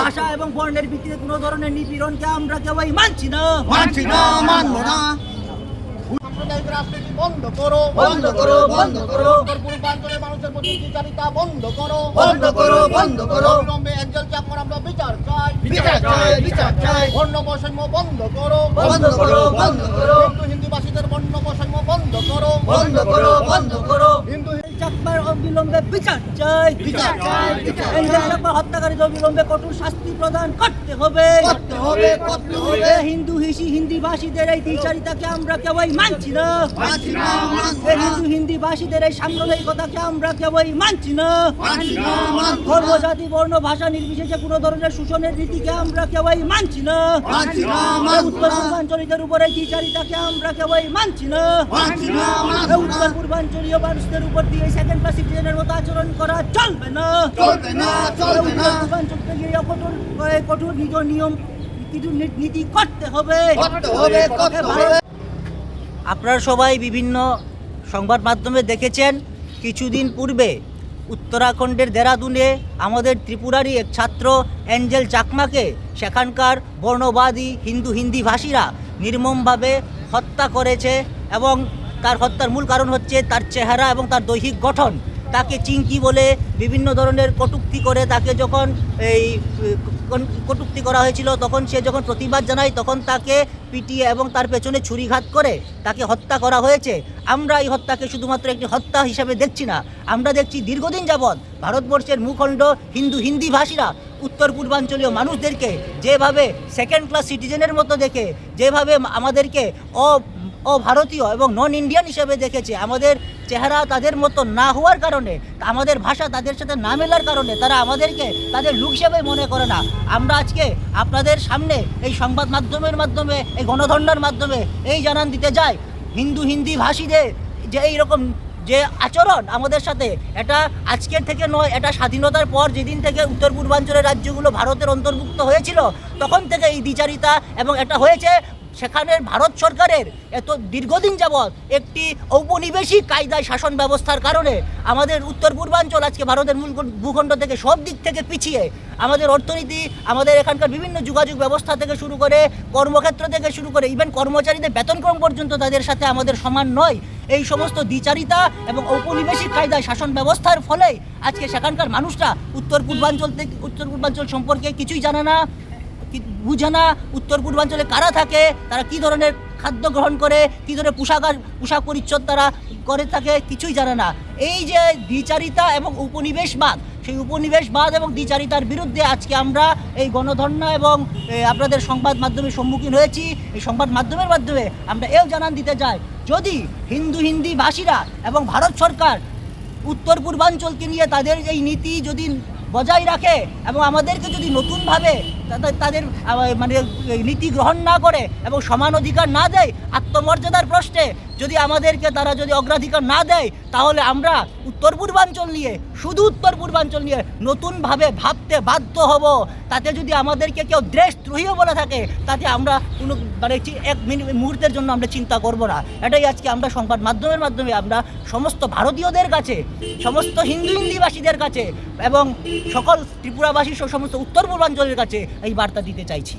ভাষা এবং বর্ণের ভিত্তিতে কোনো ধরনের নিপীড়নকে আমরা কেউই মানছি না মানছি না মানবো না। সাম্প্রদায়িক রাজনীতি বন্ধ করো বন্ধ করো বন্ধ করো। পূর্বাঞ্চলের মানুষের প্রতি দ্বিচারিতা বন্ধ করো বন্ধ করো বন্ধ করো। অবিলম্বে আমরা বিচার চাই। বিচার চাই বিচার চাই। বর্ণ বৈষম্য বন্ধ করো বন্ধ করো বন্ধ করো। হিন্দু হিন্দিভাষীদের বর্ণ বৈষম্য বন্ধ করো বন্ধ করো বন্ধ করো। হিন্দু চাকমার অবিলম্বে বিচার চাই বিচার চাই, বিচার চাই। এনজিও চাকমার হত্যাকারীদের অবিলম্বে কঠোর শাস্তি প্রদান করতে হবে। করতে হবে করতে হবে। হিন্দু হিসি হিন্দি ভাষীদের এই দ্বিচারিতাকে আমরা কেউই মানছি মানছি না। হিন্দু হিন্দি ভাষীদের এই সাম্প্রদায়িকতাকে আমরা কেউই মানছি না। ধর্ম জাতি বর্ণ ভাষা নির্বিশেষে কোনো ধরনের শোষণের নীতিকে আমরা কেউই মানছি না। উত্তর পূর্বাঞ্চলীদের উপরে দ্বিচারিতাকে আমরা কেউই মানছি না। উত্তর পূর্বাঞ্চলীয় মানুষদের উপর দিয়ে সেকেন্ড ক্লাস সিটিজেনের মতো আচরণ করা চলবে না। চলবে না চলবে না। পূর্বাঞ্চল থেকে এই কঠোর কঠোর নিজ নিয়ম কিছু নীতি করতে হবে। করতে হবে করতে হবে। আপনারা সবাই বিভিন্ন সংবাদ মাধ্যমে দেখেছেন, কিছুদিন পূর্বে উত্তরাখণ্ডের দেরাদুনে আমাদের ত্রিপুরারই এক ছাত্র, অ্যাঞ্জেল চাকমাকে সেখানকার বর্ণবাদী হিন্দু হিন্দি ভাষীরা নির্মমভাবে হত্যা করেছে এবং তার হত্যার মূল কারণ হচ্ছে তার চেহারা এবং তার দৈহিক গঠন। তাকে চিঙ্কি বলে বিভিন্ন ধরনের কটুক্তি করে তাকে যখন এই কটূক্তি করা হয়েছিল, তখন সে যখন প্রতিবাদ জানায়, তখন তাকে পিটিয়ে এবং তার পেছনে ছুরিঘাত করে তাকে হত্যা করা হয়েছে। আমরা এই হত্যাকে শুধুমাত্র একটি হত্যা হিসাবে দেখছি না। আমরা দেখছি দীর্ঘদিন যাবৎ ভারতবর্ষের ভূখণ্ড হিন্দু হিন্দি ভাষীরা উত্তর পূর্বাঞ্চলীয় মানুষদেরকে যেভাবে সেকেন্ড ক্লাস সিটিজেনের মতো দেখে, যেভাবে আমাদেরকে অ অভারতীয় এবং নন ইন্ডিয়ান হিসেবে দেখেছে। আমাদের চেহারা তাদের মতো না হওয়ার কারণে, আমাদের ভাষা তাদের সাথে না মেলার কারণে তারা আমাদেরকে তাদের লুক হিসেবে মনে করে না। আমরা আজকে আপনাদের সামনে এই সংবাদ মাধ্যমের মাধ্যমে, এই গণধন্ডার মাধ্যমে এই জানান দিতে যাই। হিন্দু, হিন্দি ভাষীদের যে এইরকম যে আচরণ আমাদের সাথে, এটা আজকের থেকে নয়, এটা স্বাধীনতার পর যেদিন থেকে উত্তর পূর্বাঞ্চলের রাজ্যগুলো ভারতের অন্তর্ভুক্ত হয়েছিল, তখন থেকে এই দ্বিচারিতা এবং এটা হয়েছে। সেখানের ভারত সরকারের এত দীর্ঘদিন যাবৎ একটি ঔপনিবেশিক কায়দায় শাসন ব্যবস্থার কারণে আমাদের উত্তর পূর্বাঞ্চল, আজকে ভারতের মূল ভূখণ্ড থেকে সব দিক থেকে পিছিয়ে আমাদের অর্থনীতি, আমাদের এখানকার বিভিন্ন যোগাযোগ ব্যবস্থা থেকে শুরু করে কর্মক্ষেত্র থেকে শুরু করে ইভেন কর্মচারীদের বেতনক্রম পর্যন্ত তাদের সাথে আমাদের সমান নয়। এই সমস্ত দ্বিচারিতা এবং ঔপনিবেশিক কায়দায় শাসন ব্যবস্থার ফলে আজকে সেখানকার মানুষরা উত্তর পূর্বাঞ্চল থেকে উত্তর পূর্বাঞ্চল সম্পর্কে কিছুই জানে না। বুঝে না উত্তর পূর্বাঞ্চলে কারা থাকে, তারা কি ধরনের খাদ্য গ্রহণ করে, কী ধরনের পোশাক আর পোশাক পরিচ্ছদ তারা করে থাকে কিছুই জানে না। এই যে দ্বিচারিতা এবং উপনিবেশবাদ, সেই উপনিবেশবাদ এবং দ্বিচারিতার বিরুদ্ধে আজকে আমরা এই গণধর্ণা এবং আপনাদের সংবাদ মাধ্যমের সম্মুখীন হয়েছি। এই সংবাদ মাধ্যমের মাধ্যমে আমরা এও জানান দিতে চাই, যদি হিন্দু হিন্দি ভাষীরা এবং ভারত সরকার উত্তর পূর্বাঞ্চলকে নিয়ে তাদের এই নীতি যদি বজায় রাখে এবং আমাদেরকে যদি নতুনভাবে তাদের মানে নীতি গ্রহণ না করে এবং সমান অধিকার না দেয়, আত্মমর্যাদার প্রশ্নে যদি আমাদেরকে তারা যদি অগ্রাধিকার না দেয়, তাহলে আমরা উত্তর পূর্বাঞ্চল নিয়ে, শুধু উত্তর পূর্বাঞ্চল নিয়ে নতুনভাবে ভাবতে বাধ্য হব। তাতে যদি আমাদেরকে কেউ দেশদ্রোহীও বলে থাকে, তাতে আমরা কোনো মানে এক মুহূর্তের জন্য আমরা চিন্তা করব না। এটাই আজকে আমরা সংবাদ মাধ্যমের মাধ্যমে আমরা সমস্ত ভারতীয়দের কাছে, সমস্ত হিন্দু হিন্দিবাসীদের কাছে এবং সকল ত্রিপুরাবাসী সমস্ত উত্তর পূর্বাঞ্চলের কাছে এই বার্তা দিতে চাইছি।